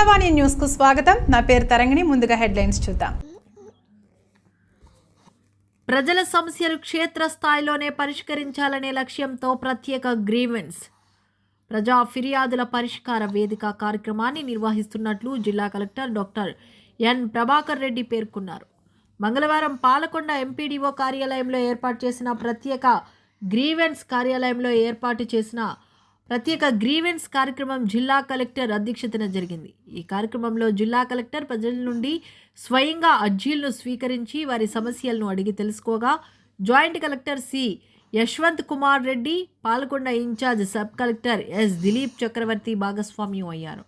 నమస్తే న్యూస్కు స్వాగతం. నా పేరు తరంగిణి. ముందుగా హెడ్లైన్స్ చూద్దాం. ప్రజల సమస్యలు క్షేత్రస్థాయిలోనే పరిష్కరించాలనే లక్ష్యంతో ప్రత్యేక గ్రీవెన్స్. ప్రజా ఫిర్యాదుల పరిష్కార వేదిక కార్యక్రమాన్ని నిర్వహిస్తున్నట్లు జిల్లా collector doctor N Prabhakar Reddy పేర్కొన్నారు. మంగళవారం పాలకొండ ఎంపీడీఓ కార్యాలయంలో ఏర్పాటు చేసిన ప్రత్యేక గ్రీవెన్స్ కార్యాలయంలో ఏర్పాటు చేసిన ప్రత్యేక గ్రీవెన్స్ కార్యక్రమం జిల్లా కలెక్టర్ అధ్యక్షతన జరిగింది. ఈ కార్యక్రమంలో జిల్లా కలెక్టర్ ప్రజల నుండి స్వయంగా అర్జీలను స్వీకరించి వారి సమస్యలను అడిగి తెలుసుకోగా joint collector C. Yashwant Kumar Reddy Palakonda incharge sub collector S. Dilip Chakravarthy భాగస్వామ్యం అయ్యారు.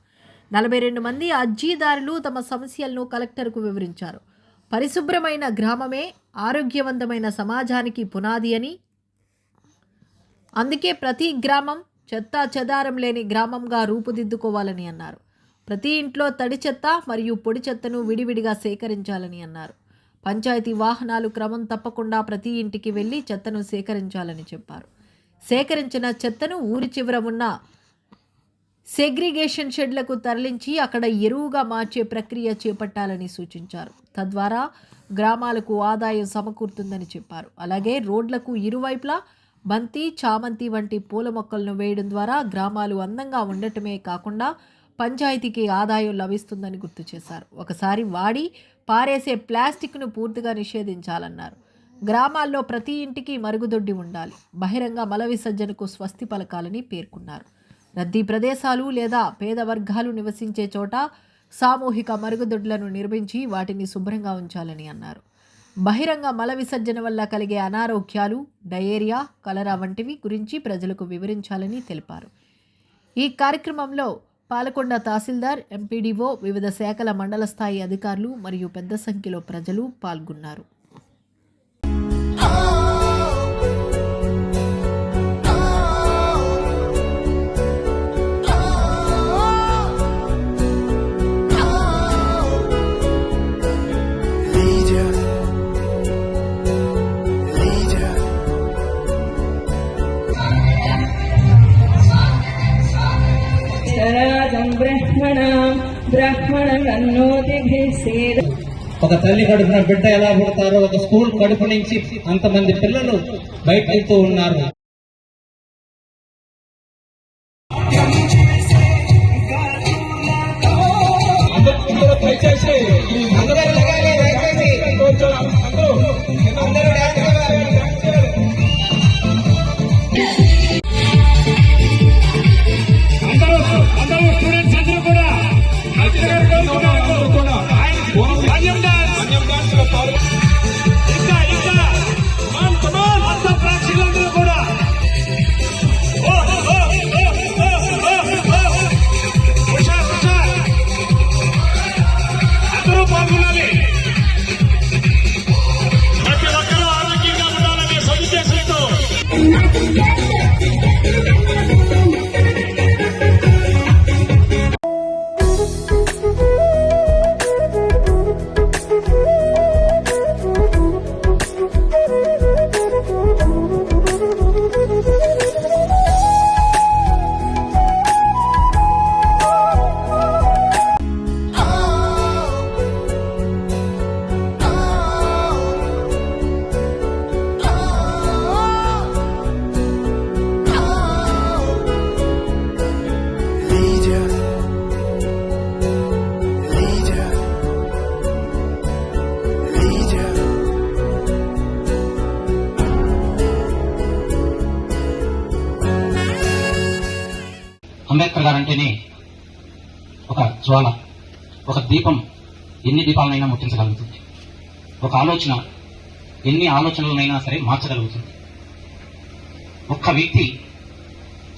నలభై రెండు మంది అర్జీదారులు తమ సమస్యలను కలెక్టర్కు వివరించారు. పరిశుభ్రమైన గ్రామమే ఆరోగ్యవంతమైన సమాజానికి పునాది అని. అందుకే ప్రతి గ్రామం చెత్త చెదారం లేని గ్రామంగా రూపుదిద్దుకోవాలని అన్నారు. ప్రతి ఇంట్లో తడి చెత్త మరియు పొడి చెత్తను విడివిడిగా సేకరించాలని అన్నారు. పంచాయతీ వాహనాలు క్రమం తప్పకుండా ప్రతి ఇంటికి వెళ్ళి చెత్తను సేకరించాలని చెప్పారు. సేకరించిన చెత్తను ఊరి చివర ఉన్న సెగ్రిగేషన్ షెడ్లకు తరలించి అక్కడ ఎరువుగా మార్చే ప్రక్రియ చేపట్టాలని సూచించారు. తద్వారా గ్రామాలకు ఆదాయం సమకూరుతుందని చెప్పారు. అలాగే రోడ్లకు ఇరువైపులా బంతి చామంతి వంటి పూల మొక్కలను వేయడం ద్వారా గ్రామాలు అందంగా ఉండటమే కాకుండా పంచాయతీకి ఆదాయం లభిస్తుందని గుర్తు చేశారు. ఒకసారి వాడి పారేసే ప్లాస్టిక్ను పూర్తిగా నిషేధించాలన్నారు. గ్రామాల్లో ప్రతి ఇంటికి మరుగుదొడ్డి ఉండాలి. బహిరంగ మల విసర్జనకు స్వస్తి పలకాలని పేర్కొన్నారు. రద్దీ ప్రదేశాలు లేదా పేద వర్గాలు నివసించే చోట సామూహిక మరుగుదొడ్లను నిర్మించి వాటిని శుభ్రంగా ఉంచాలని అన్నారు. బహిరంగ మల విసర్జన వల్ల కలిగే అనారోగ్యాలు డయేరియా కలరా వంటివి గురించి ప్రజలకు వివరించాలని తెలిపారు. ఈ కార్యక్రమంలో పాలకొండ తహసీల్దార్ ఎంపీడీఓ వివిధ శాఖల మండల స్థాయి అధికారులు మరియు పెద్ద సంఖ్యలో ప్రజలు పాల్గొన్నారు. ఒక తల్లి కడుపున బిడ్డ ఎలా పుడతారో ఒక స్కూల్ కడుపు నుంచి అంతమంది పిల్లలు బయట వెళ్తూ ఉన్నారు. అందరూ దయచేసి అంబేద్కర్ గారు అంటేనే ఒక జ్వాల ఒక దీపం ఎన్ని దీపాలనైనా ముట్టించగలుగుతుంది. ఒక ఆలోచన ఎన్ని ఆలోచనలనైనా సరే మార్చగలుగుతుంది. ఒక్క వ్యక్తి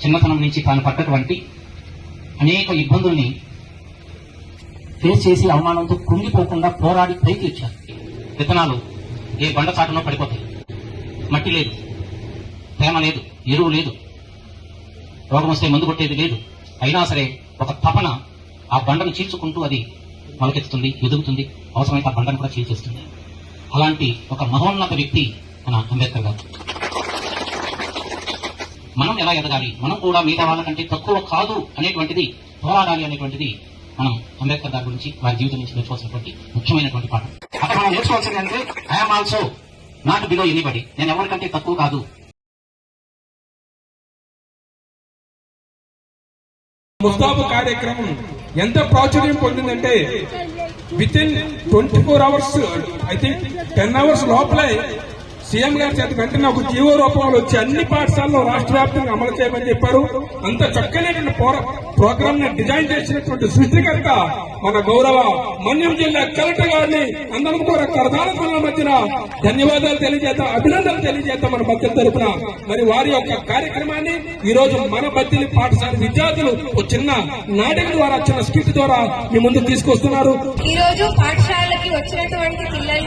చిన్నతనం నుంచి తాను పడ్డటువంటి అనేక ఇబ్బందుల్ని ఫేస్ చేసి అవమానంతో కుంగిపోకుండా పోరాడి పైకి వచ్చారు. విత్తనాలు ఏ బండ చాటునో పడిపోతాయి. మట్టి లేదు తేమ లేదు ఎరువు లేదు. రోగం వస్తే మందు కొట్టేది లేదు. అయినా సరే ఒక తపన ఆ బండను చీల్చుకుంటూ అది మొలకెత్తుతుంది ఎదుగుతుంది అవసరమైతే ఆ బండను కూడా చీల్చేస్తుంది. అలాంటి ఒక మహోన్నత వ్యక్తి మన అంబేద్కర్ గారు. మనం ఎలా ఎదగాలి? మనం కూడా మిగతా వాళ్ళకంటే తక్కువ కాదు అనేటువంటిది పోరాడాలి అనేటువంటిది మనం అంబేద్కర్ గారి గురించి వారి జీవితం నుంచి నేర్చుకోవాల్సినటువంటి ముఖ్యమైనటువంటి పాఠం. అక్కడ మనం నేర్చుకోవాల్సింది అంటే I'm also not below anybody నేను ఎవరికంటే తక్కువ కాదు. ముస్తాబు కార్యక్రమం ఎంత ప్రాచుర్యం పొందిందంటే with in twenty four hours I think ten hours లోపలే సీఎం గారి చేత వెంటనే ఒక జీవో రూపంలో వచ్చి అన్ని పాఠశాలలో రాష్ట్ర వ్యాప్తంగా అమలు చేయమని చెప్పారు. అంత చక్కనైనటువంటి ప్రోగ్రామ్ని డిజైన్ చేసినటువంటి సృష్టికర్త మన గౌరవ మన్యం జిల్లా కలెక్టర్ గారిని అందరం కూడా కరదాల పనుల మధ్యన ధన్యవాదాలు తెలియజేద్దాం అభినందనలు తెలియజేద్దాం మన భక్తుల తరపున. మరి వారి యొక్క కార్యక్రమాన్ని ఈ రోజు మన బద్దెలి పాఠశాల విద్యార్థులు ఒక చిన్న నాటక ద్వారా చిన్న స్కిట్ ద్వారా మీ ముందుకు తీసుకొస్తున్నారు. ఈ రోజు పాఠశాలకి వచ్చినటువంటి పిల్లల్ని